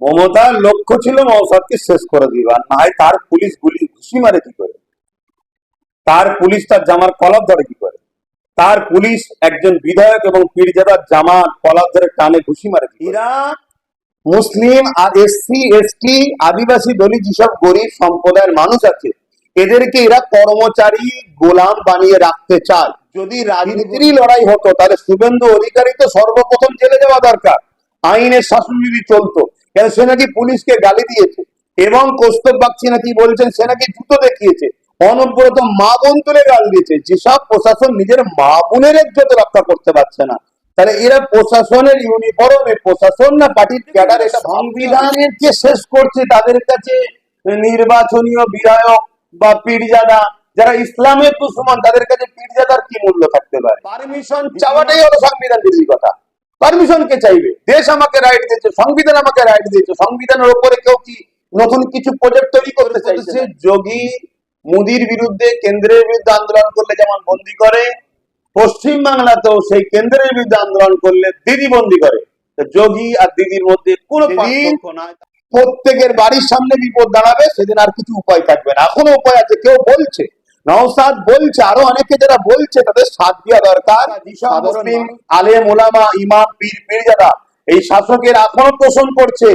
মমতার লক্ষ্য ছিল মৌসাদকে শেষ করে দিবার না হয় তার পুলিশ গুলি ঘুষি মারে কি করে? তার পুলিশ তার জামার কলার ধরে কি করে? তার পুলিশ একজন বিধায়ক এবং পীরজাদার জামা কলার ধরে টানে ঘুষি মারে? এরা মুসলিম আর এসসি এসটি আদিবাসী দলিত যেসব গরিব সম্প্রদায়ের মানুষ আছে এদেরকে এরা কর্মচারী গোলাম বানিয়ে রাখতে চায়। যদি রাজনীতিরই লড়াই হতো তাহলে শুভেন্দু অধিকারী তো সর্বপ্রথম জেলে যাওয়া দরকার। আইনের শাসন যদি চলতো। কেন সে নাকি পুলিশকে গালি দিয়েছে? এবং কৌস্তব বাগচি নাকি বলছেন সে নাকি জুতো দেখিয়েছে। অনবরত মা বোন তুলে গাল দিয়েছে। যেসব প্রশাসন নিজের মা বোনের ইজ্জত রক্ষা করতে পারছে না, তাহলে এরা প্রশাসনের ইউনিফর্মে প্রশাসন না পার্টির ক্যাডার? এটা সংবিধানের যে শেষ করছে, তাদের কাছে নির্বাচনীয় বিধায়ক বা পীরজাদা, যারা ইসলামের দুশ্মন, তাদের কাছে পীরজাদার কি মূল্য থাকতে পারে? পারমিশন চাওয়াটাই হলো সংবিধান বিরোধী কথা। পারমিশন কে চাইবে? দেশ আমাকে রাইট দিয়েছে সংবিধান আমাকে রাইট দিয়েছে সংবিধানের উপরে কেউ কি নতুন কিছু প্রজেক্ট তৈরি করতে চাইছে? যোগী মোদির বিরুদ্ধে কেন্দ্রের বিরুদ্ধে আন্দোলন করলে যেমন বন্দি করে পশ্চিম বাংলাতেও সেই কেন্দ্রের বিরুদ্ধে আন্দোলন করলে দিদি বন্দি করে। যোগী আর দিদির মধ্যে কোনো পার্থক্য নাই প্রত্যেকের বাড়ির সামনে বিপদ দাঁড়াবে সেদিন আর কিছু উপায় থাকবে না। এখনও উপায় আছে কেউ বলছে। নওসাদ বলছে আরও অনেকে যারা বলছে তাদের সাথ দেওয়া দরকার। মুসলিম আলেম ওলামা ইমাম পীর পীরজাদা এই শাসকের পোষণ করছে।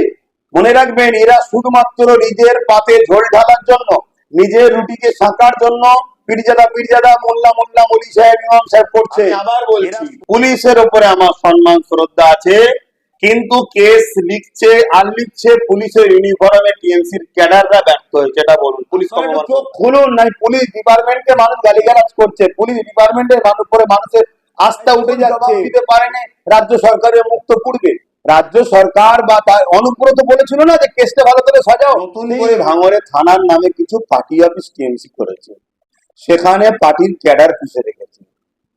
মনে রাখবেন এরা শুধুমাত্র নিজের পাতে ঝোল ঢালার জন্য নিজের রুটিকে শাঁকার জন্য পীরজাদা পীরজাদা মোল্লা মোল্লা মলি সাহেব ইমাম সাহেব করছে। আবার বলছি। পুলিশের উপরে আমার সম্মান শ্রদ্ধা আছে। কিন্তু কেস লিখছে আর লিখছে পুলিশের ইউনিফর্মে টিএমসির ক্যাডাররা ব্যর্থ হয়েছে এটা বলুন। পুলিশ খুলুন নাই পুলিশ ডিপার্টমেন্টকে মানুষ গালিগালাজ করছে। পুলিশ ডিপার্টমেন্টের মানুষ উপরে মানুষের আস্থা উঠে যাচ্ছে। দিতে পারেনি। রাজ্য সরকারের মুক্ত পূর্বে রাজ্য সরকার বা তার অনুব্রত বলেছিল না যে কেসটা ভালো করে সাজাও। নতুন করে ভাঙরে থানার নামে কিছু পার্টি অফিস টিএমসি করেছে। সেখানে পার্টির ক্যাডার পুষে রেখেছে।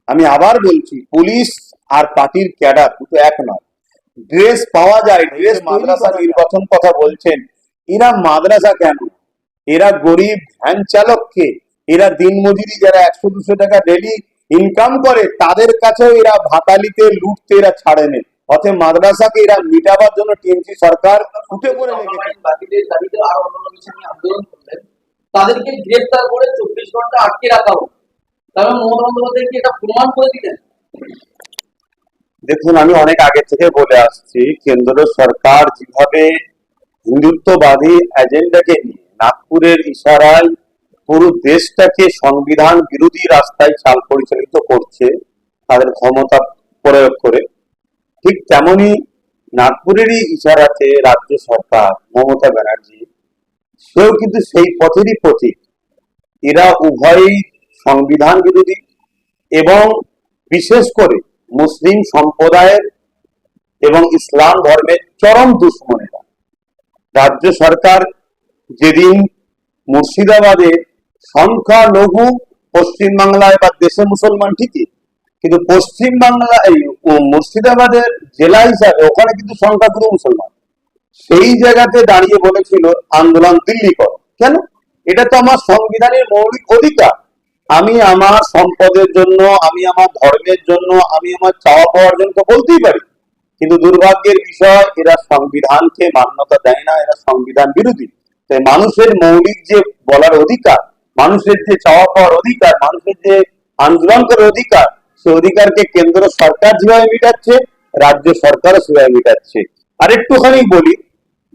আমি আবার বলছি পুলিশ আর পার্টির ক্যাডার দুটো এক নয়। ড্রেস পাওয়া যায় ড্রেস মাদ্রাসা নির্বাচন কথা বলছেন। এরা মাদ্রাসা কেন? এরা গরিব ভ্যান চালককে এরা দিনমজুরি যারা একশো দুশো টাকা ডেলি ইনকাম করে তাদের কাছেও এরা ভাতালিতে লুটতে এরা ছাড়েনি অতএব মাদ্রাসাকে এরা মিটাবার জন্য টিএমসি সরকার উঠে পড়ে তাদেরকে গ্রেফতার করে চব্বিশ ঘণ্টা আটকে রাখা হোক। কারণ মমতা বন্দ্যোপাধ্যায় কি এটা প্রমাণ করে দিলেন? দেখুন, আমি অনেক আগে থেকে বলে আসছি, কেন্দ্র সরকার যেভাবে হিন্দুত্ববাদী এজেন্ডাকে নিয়ে নাগপুরের ইশারায় পুরো দেশটাকে সংবিধান বিরোধী রাস্তায় চাল পরিচালিত করছে, তাদের ক্ষমতা প্রয়োগ করে, ঠিক তেমনি নাগপুরেরই ইশারাতে রাজ্য সরকার মমতা ব্যানার্জি, সেও কিন্তু সেই পথেরই প্রতীক। এরা উভয়ই সংবিধান বিরোধী এবং বিশেষ করে মুসলিম সম্প্রদায়ের এবং ইসলাম ধর্মের চরম দুশ্মনেরা। রাজ্য সরকার যেদিন মুর্শিদাবাদে সংখ্যা লঘু পশ্চিমবাংলায় বা দেশে মুসলমান ঠিকই, কিন্তু পশ্চিম বাংলা মুর্শিদাবাদের জেলা হিসাবে ওখানে কিন্তু সংখ্যা সংখ্যাগুরু মুসলমান। সেই জায়গাতে দাঁড়িয়ে বলেছিল, আন্দোলন দিল্লি করো। কেন? এটা তো আমার সংবিধানের মৌলিক অধিকার। আমি আমার সম্পদের জন্য, আমি আমার ধর্মের জন্য, আমি আমার চাওয়া পাওয়ার জন্য তো বলতেই পারি। কিন্তু দুর্ভাগ্যের বিষয়, এরা সংবিধানকে মান্যতা দেয় না, এরা সংবিধান বিরোধী। তাই মানুষের মৌলিক যে বলার অধিকার, মানুষের যে চাওয়া পাওয়ার অধিকার, মানুষের যে আন্দোলন করার অধিকার, সে অধিকারকে কেন্দ্র সরকার যেভাবে মিটাচ্ছে, রাজ্য সরকারও সেভাবে মিটাচ্ছে। আর একটুখানি বলি,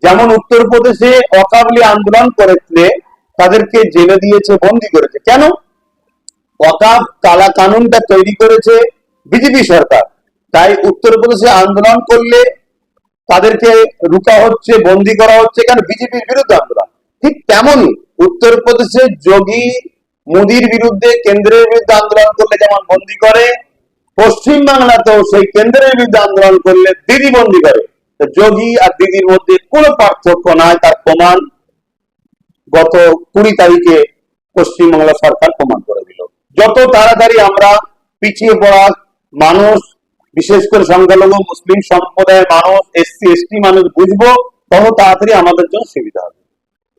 যেমন উত্তরপ্রদেশে অকাবলি আন্দোলন করেছিলে তাদেরকে জেলে দিয়েছে, বন্দি করেছে। কেন? ওয়াকাফ কালা কানুনটা তৈরি করেছে বিজেপি সরকার। তাই উত্তরপ্রদেশে আন্দোলন করলে তাদেরকে রুকা হচ্ছে, বন্দি করা হচ্ছে কেন? বিজেপির বিরুদ্ধে আন্দোলন। ঠিক তেমনই উত্তরপ্রদেশে যোগী মোদির বিরুদ্ধে কেন্দ্রের বিরুদ্ধে আন্দোলন করলে যেমন বন্দি করে পশ্চিম বাংলাতেও সেই কেন্দ্রের বিরুদ্ধে আন্দোলন করলে দিদি বন্দি করে। যোগী আর দিদির মধ্যে কোনো পার্থক্য নাই, তার প্রমাণ গত কুড়ি তারিখে পশ্চিমবাংলা সরকার প্রমাণ যত তাড়াতাড়ি আমরা পিছিয়ে পড়া মানুষ, বিশেষ করে সংখ্যালঘু, মুসলিম সম্প্রদায়ের মানুষ এসসি এসটি মানুষ বুঝব, তত তাড়াতাড়ি আমাদের জন্য সুবিধা হবে।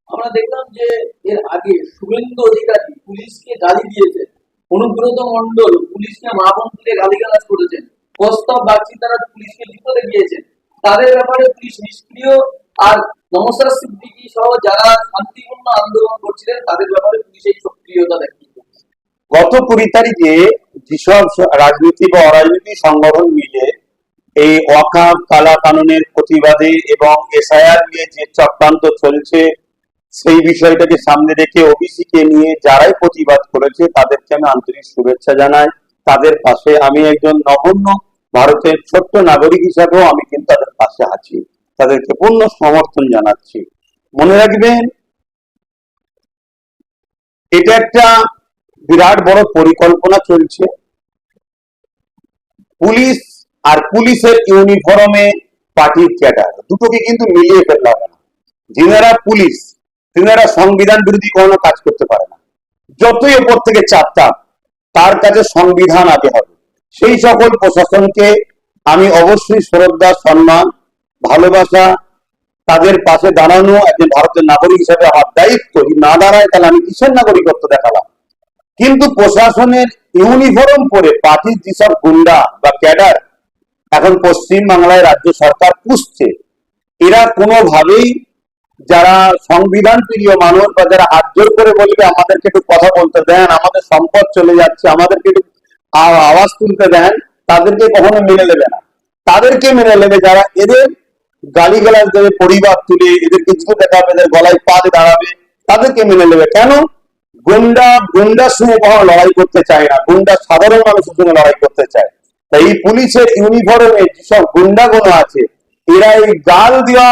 আমরা দেখলাম যে এর আগে শুভেন্দু অধিকারী পুলিশকে গালি দিয়েছেন অনুব্রত মন্ডল পুলিশকে মা বোন তুলে গালিগালাজ করেছেন প্রস্তাব বাগচি তারা পুলিশকে জুতো দেখিয়েছেন তাদের ব্যাপারে পুলিশ নিষ্ক্রিয়। আর নমস্কার সিদ্দিকী সহ যারা শান্তিপূর্ণ আন্দোলন করছিলেন, তাদের ব্যাপারে পুলিশ এই সক্রিয়তা দেখিয়েছে গত কুড়ি তারিখে যেসব রাজনীতি বা অরাজনীতি সংগঠন মিলে এই ওয়াকাফ কালা কানুনের প্রতিবাদে এবং এসআইআর নিয়ে যে চক্রান্ত চলছে, সেই বিষয়টাকে সামনে রেখে ওবিসি কে নিয়ে যারাই প্রতিবাদ করেছে, তাদেরকে আমি আন্তরিক শুভেচ্ছা জানাই। তাদের পাশে আমি একজন নগণ্য ভারতের ছোট্ট নাগরিক হিসাবেও আমি কিন্তু তাদের পাশে আছি। তাদেরকে পূর্ণ সমর্থন জানাচ্ছি। মনে রাখবেন, এটা একটা বিরাট বড় পরিকল্পনা চলছে। পুলিশ আর পুলিশের ইউনিফর্মে পার্টির ক্যাডার, দুটোকে কিন্তু মিলিয়ে ফেললে হবে না। যিনারা পুলিশ, তিনারা সংবিধান বিরোধী কোনো কাজ করতে পারে না। যতই ওপর থেকে চাপ চাপ তার কাছে সংবিধান আগে হবে। সেই সকল প্রশাসনকে আমি অবশ্যই শ্রদ্ধা, সম্মান, ভালোবাসা, তাদের পাশে দাঁড়ানো, একজন ভারতের নাগরিক হিসেবে আমার দায়িত্ব না দাঁড়ায় তাহলে আমি কিসের নাগরিকত্ব দেখালাম? কিন্তু প্রশাসনের ইউনিফর্ম পরে পার্টির যেসব গুন্ডা বা ক্যাডার এখন পশ্চিম বাংলায় রাজ্য সরকার পুষছে, এরা কোনোভাবেই যারা সংবিধান প্রিয় মানুষ বা যারা হাত জোর করে বলবে আমাদেরকে একটু কথা বলতে দেন, আমাদের সম্পদ চলে যাচ্ছে, আমাদেরকে একটু আওয়াজ তুলতে দেন, তাদেরকে কখনো মেনে নেবে না। তাদেরকে মেনে নেবে যারা এদের গালি গালিগালাজ দেবে, পরিবার তুলে, এদেরকে জুতো দেখাবে, এদের গলায় পা দাঁড়াবে, তাদেরকে মেনে নেবে। কেন? গুন্ডা সঙ্গে কখনো লড়াই করতে চায় না, গুন্ডা সাধারণ মানুষের সঙ্গে লড়াই করতে চায়। তাই এই পুলিশের ইউনিফর্মে যেসব গুন্ডাগুলো আছে, এরা এই গাল দেওয়া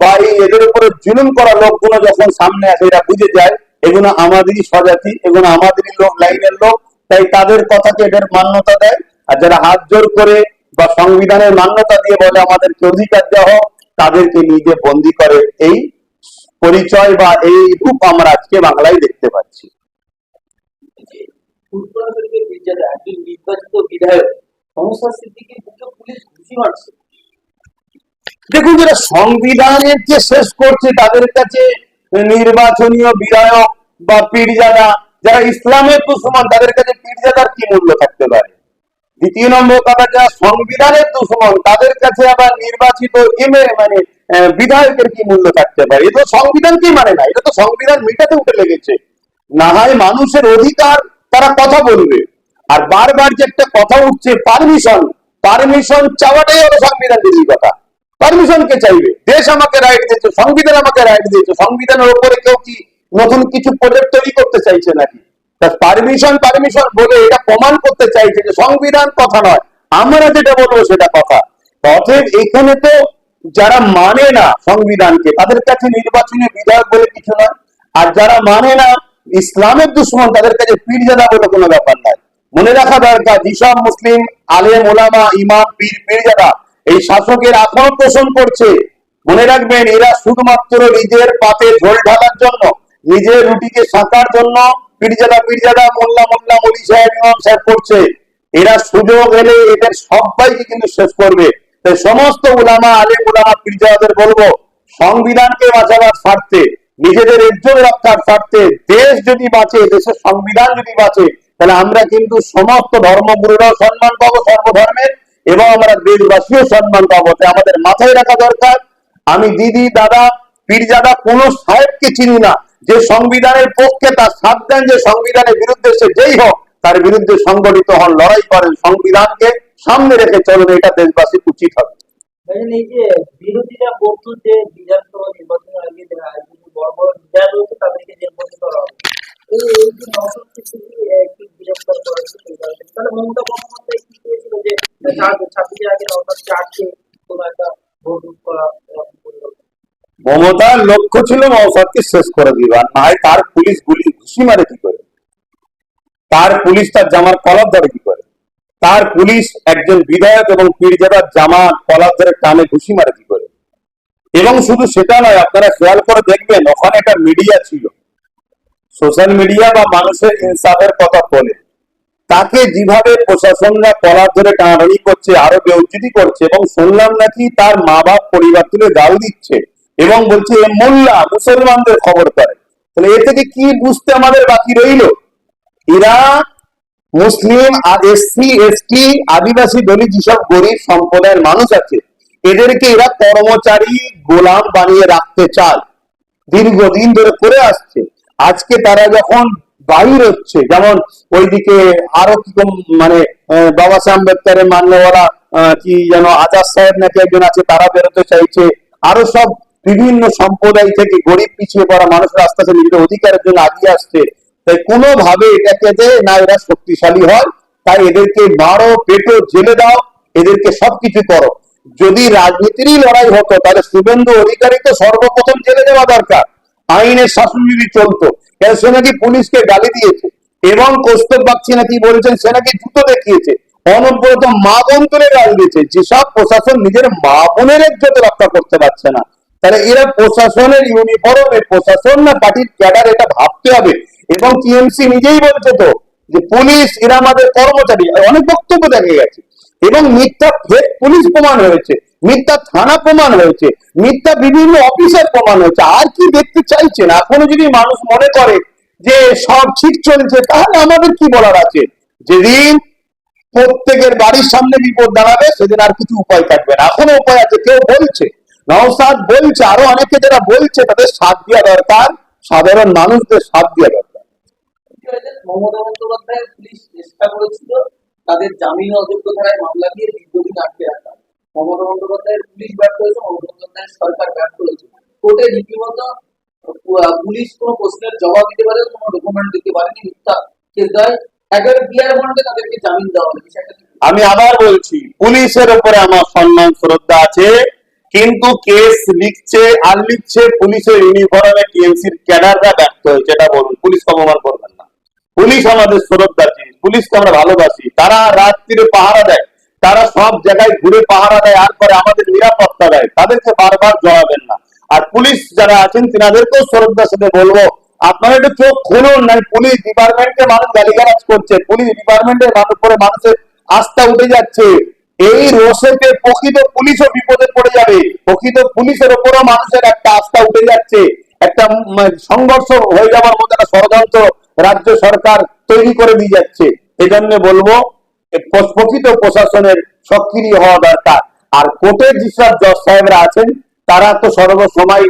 বা এই এদের উপরে জুলুম করা লোকগুলো যখন সামনে আসে, এরা বুঝে যায়, এগুলো আমাদেরই স্বজাতি, এগুলো আমাদেরই লোক, লাইনের লোক, তাই তাদের কথাকে এদের মান্যতা দেয়। আর যারা হাত জোর করে বা সংবিধানের মান্যতা দিয়ে বলে আমাদেরকে অধিকার দেওয়া হোক, তাদেরকে নিজে বন্দি করে। এই পরিচয় বা এই রূপ আমরা আজকে বাংলায় দেখতে পাচ্ছি। দেখুন যারা সংবিধানের যে শেষ করছে তাদের কাছে নির্বাচনীয় বিধায়ক বা পীরজাদা যারা ইসলামের দুশ্মন তাদের কাছে পীরজাদার কি মূল্য থাকতে পারে? দ্বিতীয় নম্বর কথা যারা সংবিধানের দুশ্মন তাদের কাছে আবার নির্বাচিত এমএ মানে বিধায়কের কি মূল্য থাকতে পারে? এটা তো সংবিধানকেই মানে না? এটা তো সংবিধান মিটাতে উঠে লেগেছে। না হয় মানুষের অধিকার, তারা কথা বলবে। আর বারবার যে একটা কথা উঠছে, পারমিশন পারমিশন চাওয়াটাই হলো সংবিধান বিরোধী কথা। পারমিশন কে চাইবে? দেশ আমাকে রাইট দিয়েছে, সংবিধান আমাকে রাইট দিয়েছে। সংবিধানের উপরে কেউ কি নতুন কিছু প্রজেক্ট তৈরি করতে চাইছে নাকি? পারমিশন পারমিশন বলে এটা প্রমাণ করতে চাইছে যে সংবিধান কথা নয়। আমরা যেটা বলব সেটা কথা। অতএব এখানে তো যারা মানে না সংবিধানকে, তাদের কাছে নির্বাচনী বিধায়ক বলে কিছু নয়। আর যারা মানে না ইসলামের দুশ্মন, তাদের কাছে পীরজাদা বলে কোনো ব্যাপার নয়। মনে রাখা দরকার, যেসব মুসলিম, আলেম, ওলামা, ইমাম, পীর, পীরজাদা, এই শাসকের আক্রমণ পোষণ করছে। মনে রাখবেন, এরা শুধুমাত্র নিজের পাতে ঝোল ঢালার জন্য নিজের রুটিকে শাঁকার জন্য পীরজাদা পীরজাদা, মোল্লা মোল্লা, মলি সাহেব, ইমাম সাহেব করছে। এরা সুযোগ এলে এদের সবাইকে কিন্তু শেষ করবে। তাই সমস্ত উলামা, আলেম উলামা পীরজাদাদের বলব, সংবিধানকে বাঁচাবার স্বার্থে, নিজেদের ইজ্জত রক্ষার স্বার্থে, দেশ যদি বাঁচে, দেশের সংবিধান যদি বাঁচে, তাহলে আমরা কিন্তু সমস্ত ধর্মগুরুরাও সম্মান পাবো সর্বধর্মের, এবং আমরা দেশবাসীও সম্মান পাবো। তাই আমাদের মাথায় রাখা দরকার, আমি দিদি, দাদা, পীরজাদা কোন সাহেবকে চিনি না। যে সংবিধানের পক্ষে তার সাথ দেন, যে সংবিধানের বিরুদ্ধে সে যেই হোক, তার বিরুদ্ধে সংগঠিত হন, লড়াই করেন, সংবিধানকে সামনে রেখে চলুন, এটা দেশবাসী উচিত হবে। বিরোধীরা বলতো যে বিধানসভা নির্বাচনের আগে বড় বড় রয়েছে, তাদেরকে করা হবে এই এই যে নওশাদ সিদ্দিকী একটি গ্রেফতার করা হয়েছে সেই কারণে। তাহলে মমতা বন্দ্যোপাধ্যায় কি চেয়েছিল যে ছাব্বিশের আগে নওশাদকে আটকে কোনো একটা ভোট করা এরকম পরিকল্পনা মমতার লক্ষ্য ছিল মৌসাদকে শেষ করে দিবা না হয় তার পুলিশ গুলি ঘুষি মারে কি করে? তার পুলিশ তার জামার কলার ধরে কি করে? তার পুলিশ একজন বিধায়ক এবং পীরজাদার জামা কলার ধরে টানে ঘুষি মারে কি করে? এবং শুধু সেটা নয়, আপনারা খেয়াল করে দেখবেন, ওখানে একটা মিডিয়া ছিল। সোশ্যাল মিডিয়া বা মানুষের ইনসাফের কথা বলে। তাকে যেভাবে প্রশাসনরা কলার ধরে টানাটানি করছে, আরও বেউজ্জুতি করছে এবং শুনলাম নাকি তার মা বাপ পরিবার তুলে গাল দিচ্ছে। এবং বলছে মোল্লা, মুসলমানদের খবর করে তাহলে এ থেকে কি বুঝতে আমাদের বাকি রইল? এরা মুসলিম আর এসসি, এসটি, আদিবাসী দলিত যেসব গরিব সম্প্রদায়ের মানুষ আছে, এদেরকে এরা কর্মচারী, গোলাম বানিয়ে রাখতে চায়। দীর্ঘদিন ধরে করে আসছে। আজকে তারা যখন বাহির হচ্ছে, যেমন ওইদিকে আরও কি মানে বাবা সাহেব আম্বেদকরের মান্যওয়ালা কি যেন আজাদ সাহেব নাকি একজন আছে, তারা বেরোতে চাইছে। আরও সব বিভিন্ন সম্প্রদায় থেকে গরিব পিছিয়ে পড়া মানুষরা আস্তে আস্তে নিজেদের অধিকারের জন্য আগিয়ে আসছে। তাই কোনোভাবে এটাকে যে, না, এরা শক্তিশালী হয়, তাই এদেরকে মারো, পেটো, জেলে দাও, এদেরকে সবকিছু করো। যদি রাজনীতিরই লড়াই হতো, তাহলে শুভেন্দু অধিকারী তো সর্বপ্রথম জেলে দেওয়া দরকার। আইনের শাসন যদি চলতো সে নাকি পুলিশকে গালি দিয়েছে, এবং কৌস্তব বাগচি নাকি বলেছেন সে নাকি জুতো দেখিয়েছে, অনবরত মা বোন তুলে গাল দিয়েছে। যেসব প্রশাসন নিজের মা বোনের ইজ্জত রক্ষা করতে পারছে না তাহলে এরা প্রশাসনের ইউনিফর্মে প্রশাসন না, পার্টির ক্যাডার এটা ভাবতে হবে। এবং টিএমসি নিজেই বলছে তো, যে পুলিশ, এরা আমাদের কর্মচারী। অনেক বক্তব্য দেখা গেছে। এবং মিথ্যা ফেক পুলিশ প্রমাণ হয়েছে, মিথ্যা থানা প্রমাণ হয়েছে, মিথ্যা বিভিন্ন অফিসার প্রমাণ হয়েছে। আর কি দেখতে চাইছেন? এখনও যদি মানুষ মনে করে যে সব ঠিক চলছে, তাহলে আমাদের কি বলার আছে? যেদিন প্রত্যেকের বাড়ির সামনে বিপদ দাঁড়াবে, সেদিন আর কিছু উপায় থাকবে না। এখনও উপায় আছে, কেউ বলছে। নওসাদ বলছে আরও অনেকে যারা বলছে তাদের সাথ দেওয়া দরকার সাধারণ মানুষদের সাথ দেওয়া দরকার। মমতা বন্দ্যোপাধ্যায় পুলিশ চেষ্টা করেছিল তাদের জামিন অযোগ্য ধারায় মামলা দিয়ে দীর্ঘদিন আটকে রাখা। মমতা বন্দ্যোপাধ্যায়ের পুলিশ ব্যর্থ হয়েছে মমতা বন্দ্যোপাধ্যায়ের সরকার ব্যর্থ হয়েছে কোর্টে রীতিমতো পুলিশ কোনো প্রশ্নের জবাব দিতে পারে কোনো ডকুমেন্ট দিতে পারেনি মিথ্যা কেস দেয় একেবারে বিয়ার বন্ডে তাদেরকে জামিন দেওয়া বিষয়টা আমি আবার বলছি পুলিশের উপরে আমার সম্মান শ্রদ্ধা আছে। কিন্তু কেস লিখছে আর লিখছে পুলিশের ইউনিফর্মে টিএমসির ক্যাডাররা ব্যর্থ হয়েছে এটা বলুন, পুলিশ অপমান করবেন না। পুলিশ আমাদের শ্রদ্ধা জিনিস, পুলিশকে আমরা ভালোবাসি। তারা রাত্রিরে পাহারা দেয়, তারা সব জায়গায় ঘুরে পাহারা দেয়, আর পরে আমাদের নিরাপত্তা দেয়। তাদেরকে বারবার জড়াবেন না। আর পুলিশ যারা আছেন, তিনাদেরকেও শ্রদ্ধার সাথে বলব, আপনারা একটু চোখ খুলুন না পুলিশ ডিপার্টমেন্টে মানুষ গালিগালাজ করছে, পুলিশ ডিপার্টমেন্টের মানুষ করে মানুষের আস্থা উঠে যাচ্ছে। এই রোষেতে প্রকৃত পুলিশও বিপদে পড়ে যাবে। প্রকৃত পুলিশের ওপরও মানুষের একটা আস্থা উঠে যাচ্ছে। একটা সংঘর্ষ হয়ে যাওয়ার মতো একটা ষড়যন্ত্র রাজ্য সরকার তৈরি করে দিয়ে যাচ্ছে। এই জন্য বলব প্রকৃত প্রশাসনের সক্রিয় হওয়া দরকার। আর কোর্টের যেসব জজ সাহেবরা আছেন, তারা তো সর্বসময়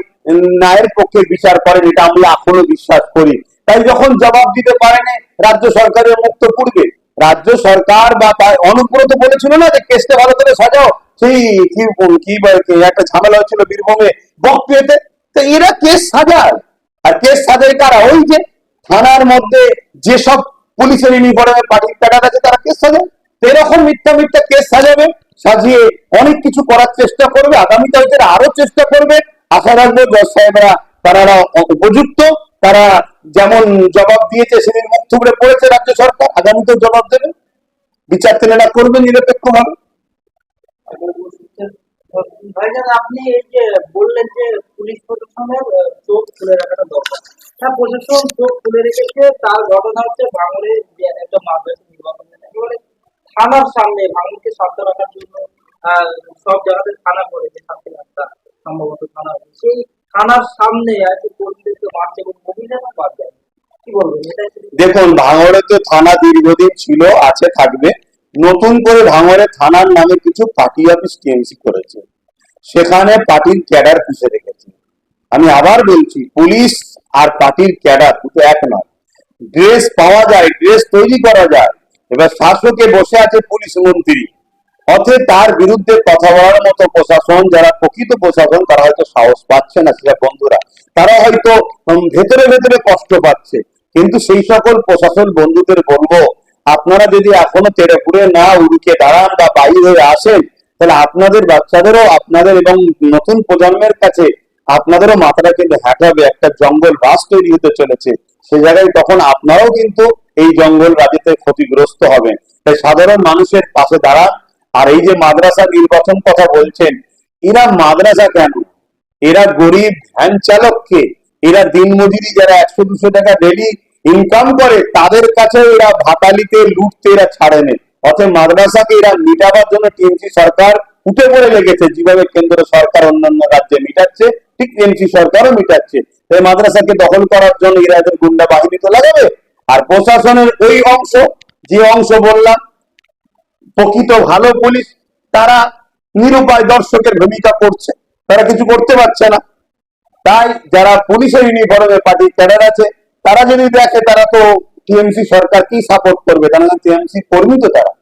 ন্যায়ের পক্ষে বিচার করেন, এটা আমরা এখনও বিশ্বাস করি। তাই যখন জবাব দিতে পারেনি, রাজ্য সরকারের মুক্ত পূর্বে রাজ্য সরকার বা তার অনুব্রত বলেছিল না যে কেসটা ভালো করে সাজাও? সেই কি কি একটা ঝামেলা হচ্ছিল বীরভূমে বকপিয়েতে তো এরা কেস সাজায়। আর কেস সাজায় কারা? ওই যে থানার মধ্যে যেসব পুলিশের ইউনিফর্মে পার্টির ক্যাডার আছে, তারা কেস সাজায়। এরকম মিথ্যা মিথ্যা কেস সাজাবে, সাজিয়ে অনেক কিছু করার চেষ্টা করবে। আগামী কালকে আরও চেষ্টা করবে। আশা রাখব জজ সাহেবরা তারা উপযুক্ত। তারা যেমন জবাব দিয়েছে, সেদিন মুখ থুবড়ে পড়েছে রাজ্য সরকার, আগামীতেও জবাব দেবে। বিচার তেনারা করবে খুলে রেখেছে, তার হচ্ছে থানার সামনে ভাঙড়কে শান্ত রাখার জন্য সব জায়গাতে থানা সম্ভবত থানা। সেই থানার সামনে দেখুন, ভাঙড়ে তো থানা দীর্ঘদিন ছিল, আছে, থাকবে। নতুন করে ভাঙড়ে থানার নামে কিছু পার্টি অফিস টিএমসি করেছে। সেখানে পার্টির ক্যাডার পুষে রেখেছে। আমি আবার বলছি, পুলিশ আর পার্টির ক্যাডার দুটো এক নয়। ড্রেস পাওয়া যায়, ড্রেস তৈরি করা যায়। এবার শাসকে বসে আছে পুলিশ মন্ত্রী। অতএব তার বিরুদ্ধে কথা বলার মতো প্রশাসন, যারা প্রকৃত প্রশাসন, তারা হয়তো সাহস পাচ্ছে না, সেটা বন্ধুরা। তারা হয়তো ভেতরে ভেতরে কষ্ট পাচ্ছে। কিন্তু সেই সকল প্রশাসন বন্ধুদের বলব, আপনারা যদি এখনও তেরেপুরে না উড়িকে দাঁড়ান বা বাইর হয়ে আসেন, তাহলে আপনাদের বাচ্চাদেরও আপনাদের এবং নতুন প্রজন্মের কাছে আপনাদেরও মাথাটা কিন্তু হ্যাটাবে একটা জঙ্গল বাস তৈরি হতে চলেছে। সে জায়গায় তখন আপনারাও কিন্তু এই জঙ্গল রাজ্যতে ক্ষতিগ্রস্ত হবেন। তাই সাধারণ মানুষের পাশে দাঁড়ান। আর এই যে মাদ্রাসা নির্বাচন কথা বলছেন, এরা মাদ্রাসা কেন? এরা গরিব ভ্যান চালককে, এরা দিনমজুরি যারা একশো দুশো টাকা ডেলি ইনকাম করে, তাদের কাছে এরা ভাতালিতে লুটতে এরা ছাড়ে ছাড়েনি অতএব মাদ্রাসাকে এরা মিটাবার জন্য টিএমসি সরকার উঠে পড়ে লেগেছে, যেভাবে কেন্দ্র সরকার অন্যান্য রাজ্যে মিটাচ্ছে, ঠিক টিএমসি সরকারও মিটাচ্ছে। এই মাদ্রাসাকে দখল করার জন্য এরা এদের গুন্ডা বাহিনী তো লাগাবে আর প্রশাসনের ওই অংশ, যে অংশ বললাম, প্রকৃত ভালো পুলিশ, তারা নিরুপায় দর্শকের ভূমিকা করছে। তারা কিছু করতে পারছে না। তাই যারা পুলিশের ইউনিফর্মে পার্টি ক্যাডার আছে, তারা যদি দেখে, তারা তো টিএমসি সরকার কি সাপোর্ট করবে? কেননা টিএমসি কর্মী তো তারা।